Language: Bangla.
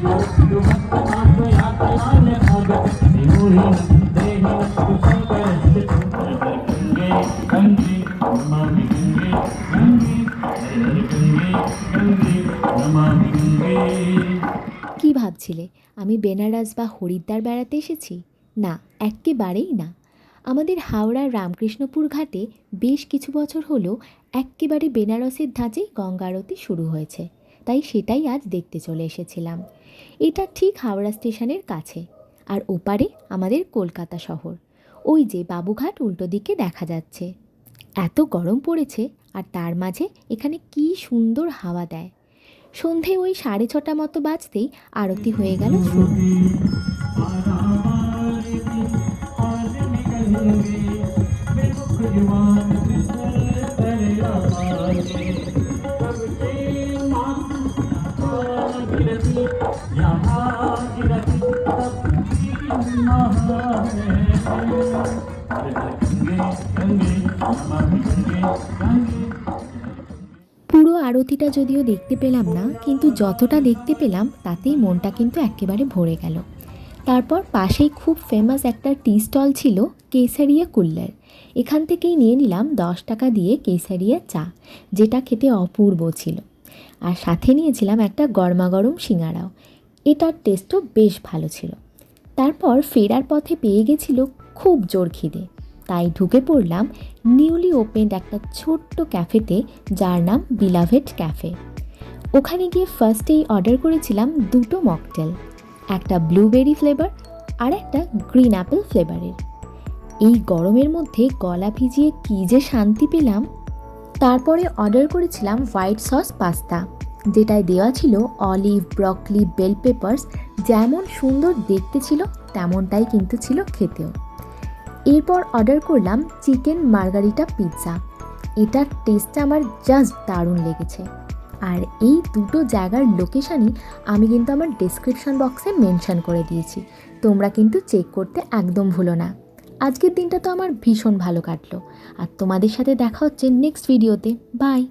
কি ভাবছিলে? আমি বেনারস বা হরিদ্বার বেড়াতে এসেছি? না, এক্কেবারেই না। আমাদের হাওড়ার রামকৃষ্ণপুর ঘাটে বেশ কিছু বছর হলো এক্কেবারে বেনারসের ধাঁচেই গঙ্গা আরতি শুরু হয়েছে। তাই সেটাই আজ দেখতে চলে এসেছিলাম এটা ঠিক হাওড়া স্টেশনের কাছে আর ওপারে আমাদের কলকাতা শহর ওই যে বাবুঘাট উল্টো দিকে দেখা যাচ্ছে এত গরম পড়েছে আর তার মাঝে এখানে কি সুন্দর হাওয়া দেয় সন্ধে ওই সাড়ে ছটা মতো বাজতেই আরতি হয়ে গেল শুরু পুরো আরতিটা যদিও দেখতে পেলাম না, কিন্তু যতটা দেখতে পেলাম, তাতেই মনটা কিন্তু একেবারে ভরে গেল। তারপর পাশেই খুব ফেমাস একটা টি স্টল ছিল, কেসারিয়া কুল্লার। এখান থেকেই নিয়ে নিলাম দশ টাকা দিয়ে কেসারিয়া চা, যেটা খেতে অপূর্ব ছিল। আর সাথে নিয়েছিলাম একটা গরমাগরম সিঙাড়াও এটার টেস্টও বেশ ভালো ছিল। তারপর ফেরার পথে পেয়ে গেছিল খুব জোর খিদে। তাই ঢুকে পড়লাম নিউলি ওপেন্ড একটা ছোট্ট ক্যাফেতে যার নাম বিলাভেট ক্যাফে। ওখানে গিয়ে ফার্স্টেই অর্ডার করেছিলাম দুটো মকটেল, একটা ব্লুবেরি ফ্লেভার আর একটা গ্রিন অ্যাপেল ফ্লেভারের। এই গরমের মধ্যে গলা ভিজিয়ে কী যে শান্তি পেলাম তারপরে অর্ডার করেছিলাম হোয়াইট সস পাস্তা, যেটায় দেওয়া ছিল অলিভ, ব্রকলি, বেল পেপার্স, যেমন সুন্দর দেখতে ছিল, তেমনটাই কিন্তু ছিল খেতেও। এরপর অর্ডার করলাম চিকেন মার্গারিটা পিৎজা, এটার টেস্টটা আমার জাস্ট দারুণ লেগেছে। আর এই দুটো জায়গার লোকেশানই আমি কিন্তু আমার ডেসক্রিপশন বক্সে মেনশন করে দিয়েছি, তোমরা কিন্তু চেক করতে একদম ভুলো না। আজকের দিনটা তো আমার ভীষণ ভালো কাটলো। আর তোমাদের সাথে দেখা হচ্ছে নেক্সট ভিডিওতে বাই